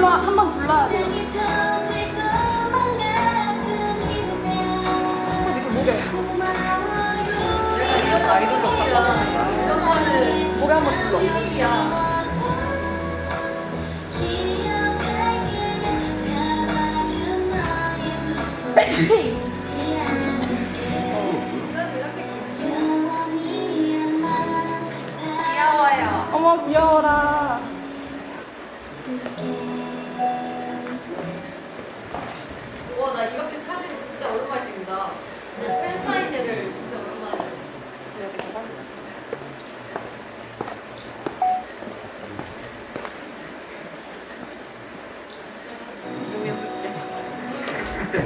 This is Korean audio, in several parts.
불러 한 번 불러야 돼. 목에. 이런 거는 목에 한 번 불러. 귀여워요. 어머 귀여워라. 이럴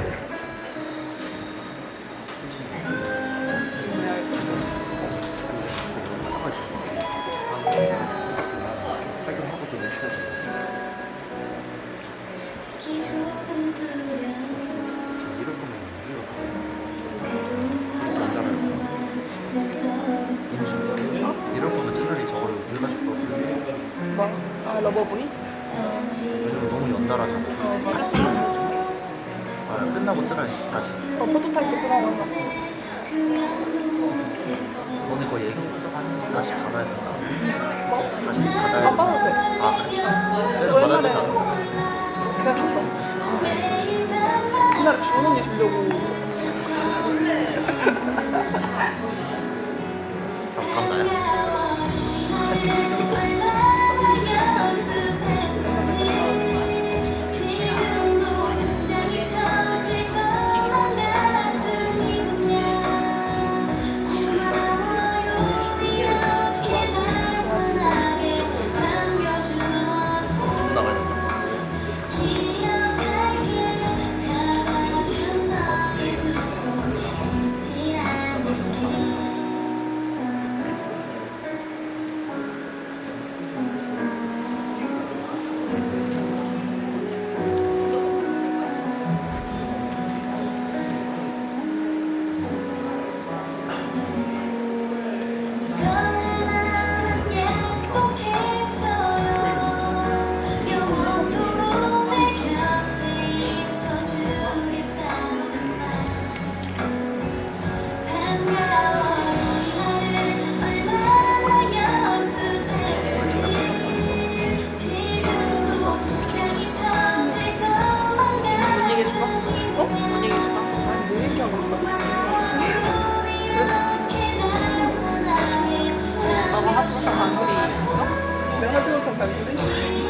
거면 우리가 이럴 거면 차라리 저걸 우리가 줄 걸. 그랬어. 뭐? 아 러버보이? 너무 연달아잖아. 어맞 아. 아, 끝나고 쓰라니 다시. 어 포토타입 쓰라고. 너네 거 얘기했어? 다시 받아야 된다. 뭐? 다시 받아야 안 받아도 돼. 아 그래? 너 그래서 받아야 옛날에 되잖아. 그냥 갔어. 옛날에 주원 언니 주려고. 잠깐 나야. 못한 단소리 있어? 하지 못한 단소리?